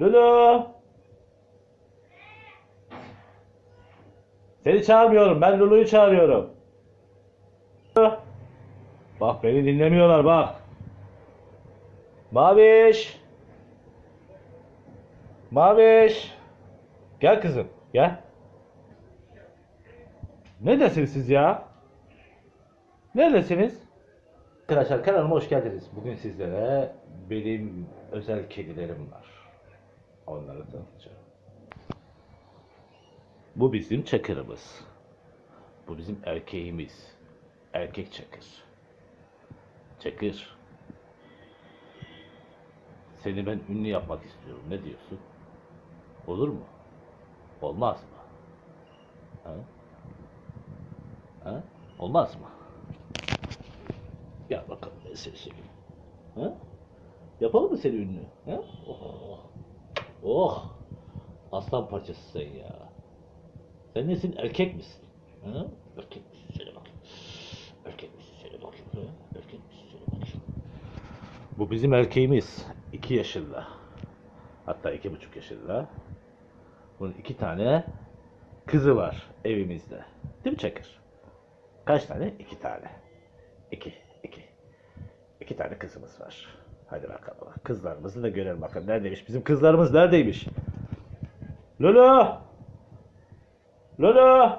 Lulu. Seni çağırmıyorum. Ben Lulu'yu çağırıyorum. Bak beni dinlemiyorlar bak. Maviş. Maviş. Gel kızım. Gel. Neredesiniz siz ya? Neredesiniz? Arkadaşlar kanalıma hoş geldiniz. Bugün sizlere benim özel kedilerim var. Onları tanıtacağım. Bu bizim çakırımız. Bu bizim erkeğimiz. Erkek çakır. Çakır. Seni ben ünlü yapmak istiyorum. Ne diyorsun? Olur mu? Olmaz mı? Ha? Ha? Olmaz mı? Gel bakalım ben seni seveyim. Ha? Yapalım mı seni ünlü? Ha? Oh. Oh. Aslan parçası sen ya. Sen nesin? Erkek misin? Ha? Erkek misin? Söyle bakayım. Erkek misin? Söyle bakayım. Erkek misin? Söyle bakayım. Bu bizim erkeğimiz. 2 yaşında. Hatta iki buçuk yaşında. Bunun iki tane kızı var evimizde. Değil mi Çakır? Kaç tane? İki tane. İki, iki. İki tane kızımız var. Hadi bakalım. Kızlarımızı da görelim bakalım. Neredeymiş? Bizim kızlarımız neredeymiş? Lolo! Lolo!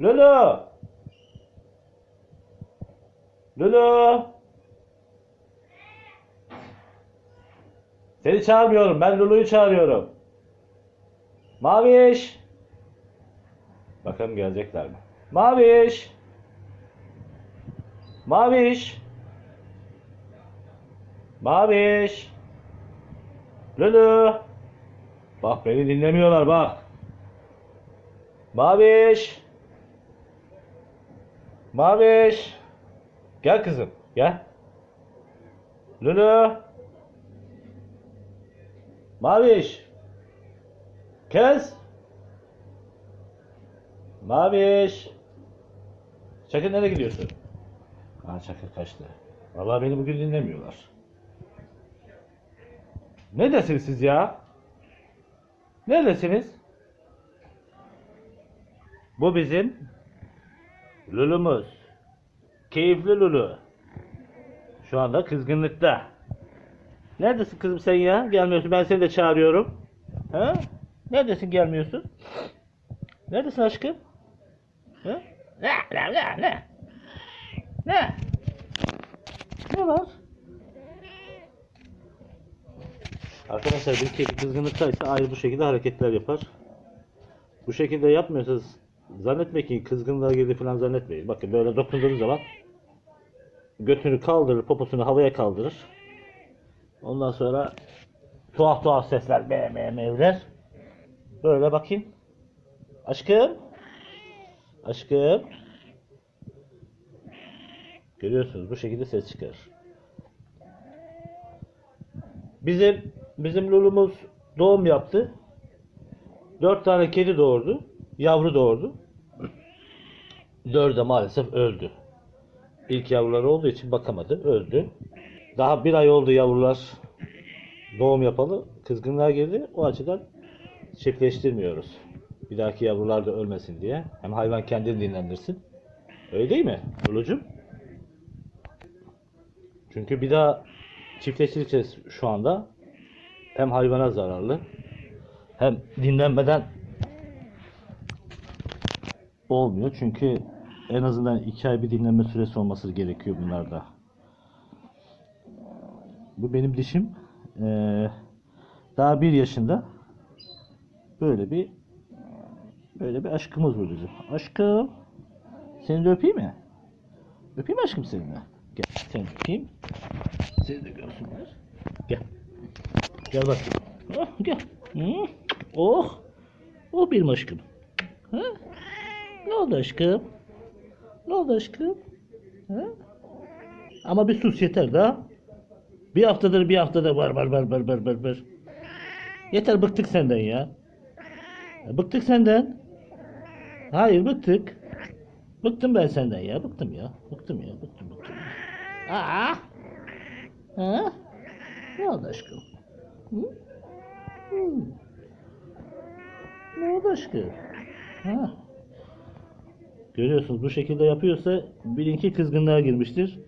Lolo! Lolo! Seni çağırmıyorum. Ben Lulu'yu çağırıyorum. Maviş! Bakalım gelecekler mi? Maviş! Maviş! Maviş! Lulu! Bak beni dinlemiyorlar bak. Maviş! Maviş! Gel kızım, gel. Lulu! Maviş! Kız! Maviş! Çakır nereye gidiyorsun? Aa Çakır kaçtı. Vallahi beni bugün dinlemiyorlar. Neredesiniz siz ya? Neredesiniz? Bu bizim Lulumuz. Keyifli Lulu. Şu anda kızgınlıkta. Neredesin kızım sen ya? Gelmiyorsun. Ben seni de çağırıyorum. Ha? Neredesin gelmiyorsun? Neredesin aşkım? Ha? Ne? Ne? Ne? Ne? Ne? Ne var? Arkadaşlar bir kedi kızgınlıktaysa ayrı bu şekilde hareketler yapar. Bu şekilde yapmıyorsanız zannetmeyin ki kızgınlığa girdi falan zannetmeyin. Bakın böyle dokunduğunuz zaman götünü kaldırır, poposunu havaya kaldırır. Ondan sonra tuhaf tuhaf sesler me me mevler. Böyle bakayım. Aşkım. Aşkım. Görüyorsunuz bu şekilde ses çıkar. Bizim bizim Lulumuz doğum yaptı. Dört tane kedi doğurdu. Yavru doğurdu. Dördü maalesef öldü. İlk yavruları olduğu için bakamadı. Öldü. Daha bir ay oldu yavrular doğum yapalı. Kızgınlığa girdi. O açıdan çiftleştirmiyoruz. Bir dahaki yavrular da ölmesin diye. Hem hayvan kendini dinlendirsin. Öyle değil mi Lulucuğum? Çünkü bir daha çiftleştireceğiz şu anda. Hem hayvana zararlı hem dinlenmeden olmuyor. Çünkü en azından iki ay bir dinlenme süresi olması gerekiyor bunlarda. Bu benim dişim. Ee, daha bir yaşında. Böyle bir böyle bir aşkımız var bizim. Aşkım. Seni de öpeyim mi? Öpeyim aşkım seninle? Gel seni de öpeyim. Seni de görsünler. Gel. Gel bakayım. Oh, gel. Hı? Oh. Oh benim aşkım. Ha? Ne oldu aşkım? Ne oldu aşkım? Ha? Ama bir sus yeter daha. Bir haftadır bir haftada var var var var var var var. Yeter bıktık senden. Ya Bıktık senden. Hayır bıktık. Bıktım ben senden ya. Bıktım ya. Bıktım ya. Bıktım bıktım. Aa. Ha? Ne oldu aşkım? Hı? Hı. Ne oldu aşkım? Ha. Görüyorsunuz bu şekilde yapıyorsa bilin ki kızgınlığa girmiştir.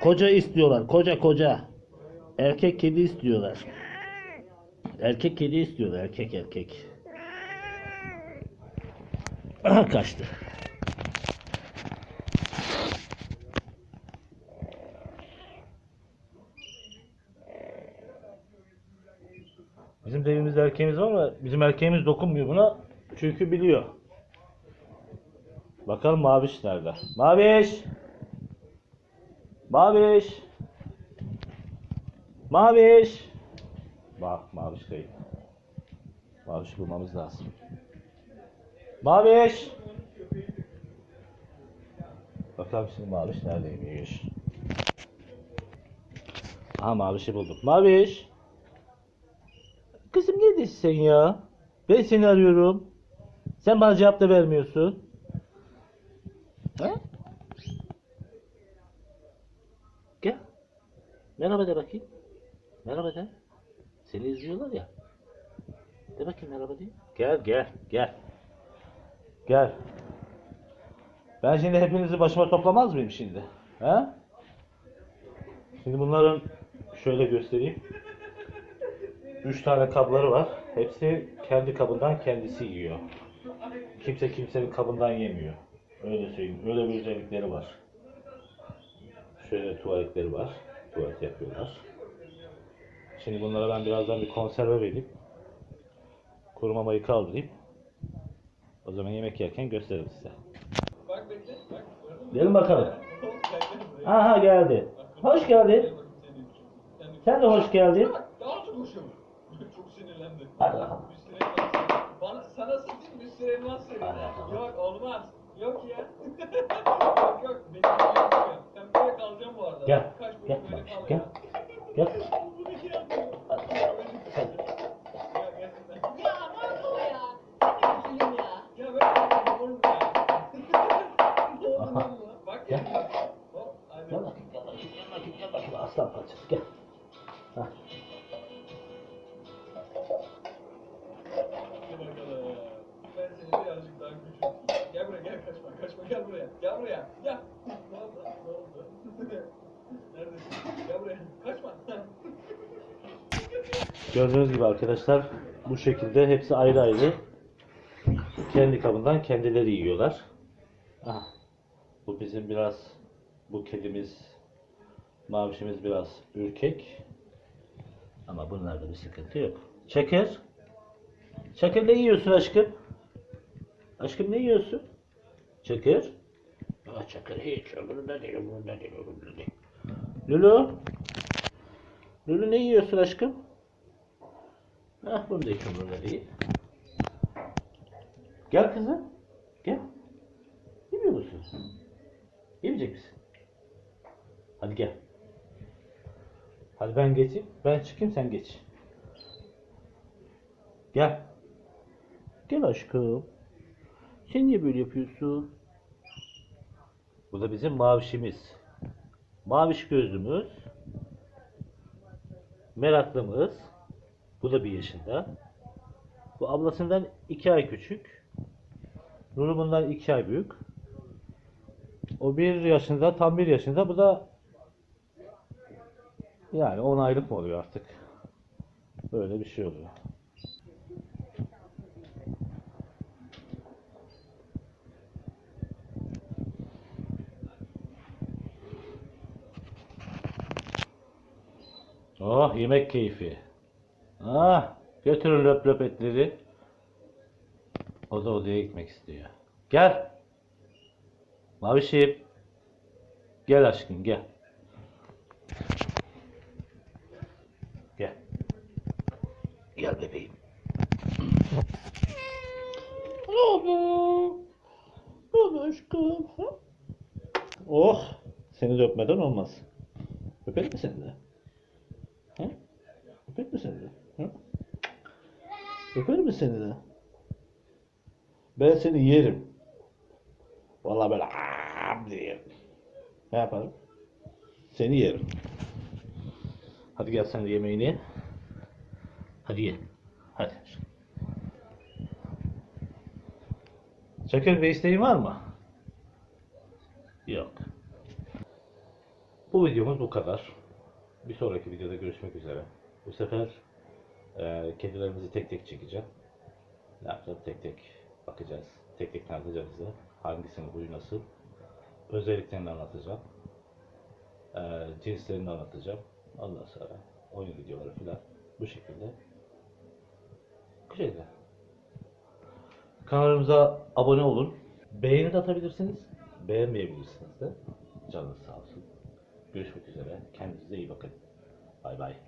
Koca istiyorlar. Koca koca. Erkek kedi istiyorlar. Erkek kedi istiyorlar. Erkek erkek. Aha kaçtı. Bizim de evimizde erkeğimiz var ama bizim erkeğimiz dokunmuyor buna. Çünkü biliyor. Bakalım Maviş nerede? Maviş! Maviş! Maviş! Bak Maviş değil. Maviş'i bulmamız lazım. Maviş! Bakalım şimdi Maviş neredeymiş? Aha Maviş'i buldum. Maviş! Kızım neredesin sen ya? Ben seni arıyorum. Sen bana cevap da vermiyorsun. He? Gel. Merhaba de bakayım. Merhaba de. Seni izliyorlar ya. De bakayım merhaba de. Gel gel gel. Gel. Ben şimdi hepinizi başıma toplamaz mıyım şimdi? He? Şimdi bunların şöyle göstereyim. Üç tane kabları var. Hepsi kendi kabından kendisi yiyor. Kimse kimsenin kabından yemiyor. Öyle söyleyeyim. Öyle bir özellikleri var. Şöyle tuvaletleri var. Tuvalet yapıyorlar. Şimdi bunlara ben birazdan bir konserve vereyim. Kuru mamayı kaldırayım. O zaman yemek yerken gösteririm size. Gelin bakalım. Aha geldi. Hoş geldin. Sen de hoş geldin. Daha çok hoşum. Sinirlendi. Hadi bakalım. Vereyim. Bana, sana satayım. Hadi bakalım. Yok olmaz. Yok ya. yok yok. Benim yok ya. Ben böyle kalacağım bu arada. Gel. Kaç Gel. böyle gel. Gel. Yapmıyor. Hadi. Gel, gerçekten. Gördüğünüz gibi arkadaşlar bu şekilde hepsi ayrı ayrı kendi kabından kendileri yiyorlar. Ah, bu bizim biraz bu kedimiz mavişimiz biraz ürkek. Ama bunlarda bir sıkıntı yok. Çakır. Çakır ne yiyorsun aşkım? Aşkım ne yiyorsun? Çakır. Aa, çakır hiç umurunda değil, umurunda değil, umurunda değil. Lulu. Lulu ne yiyorsun aşkım? Ah bunu da değil. Gel kızım. Gel. Yemiyor musun? Yemeyecek misin? Hadi gel. Hadi ben geçeyim. Ben çıkayım sen geç. Gel. Gel aşkım. Sen niye böyle yapıyorsun? Bu da bizim mavişimiz. Maviş gözlümüz. Meraklımız. Bu da bir yaşında. Bu ablasından iki ay küçük. Nuru bundan iki ay büyük. O bir yaşında, tam bir yaşında. Bu da yani 10 aylık mı oluyor artık? Böyle bir şey oluyor. Oh yemek keyfi. Ah götürün löp löp etleri. O da odaya gitmek istiyor. Gel. Mavişim. Gel aşkım gel. Gel. Gel bebeğim. Ne oldu aşkım? Oh. Seni de öpmeden olmaz. Öpelim mi seni de? Ha? Öpelim mi seni de? Ha? Öperim mi seni de? Ben seni yerim. Vallahi böyle "Aa!" diye. Ne yaparım? Seni yerim. Hadi gel sen de yemeğini ye. Hadi ye. Hadi. Şeker bir isteğin var mı? Yok. Bu videomuz bu kadar. Bir sonraki videoda görüşmek üzere. Bu sefer e, kedilerimizi tek tek çekeceğim. Ne yapacağız? Tek tek bakacağız. Tek tek tanıtacağım size. Hangisinin huyu nasıl? Özelliklerini anlatacağım. E, cinslerini anlatacağım. Ondan sonra oyun videoları filan bu şekilde. Bu şekilde. Kanalımıza abone olun. Beğeni de atabilirsiniz. Beğenmeyebilirsiniz de. Canınız sağ olsun. Görüşmek üzere. Kendinize iyi bakın. Bay bay.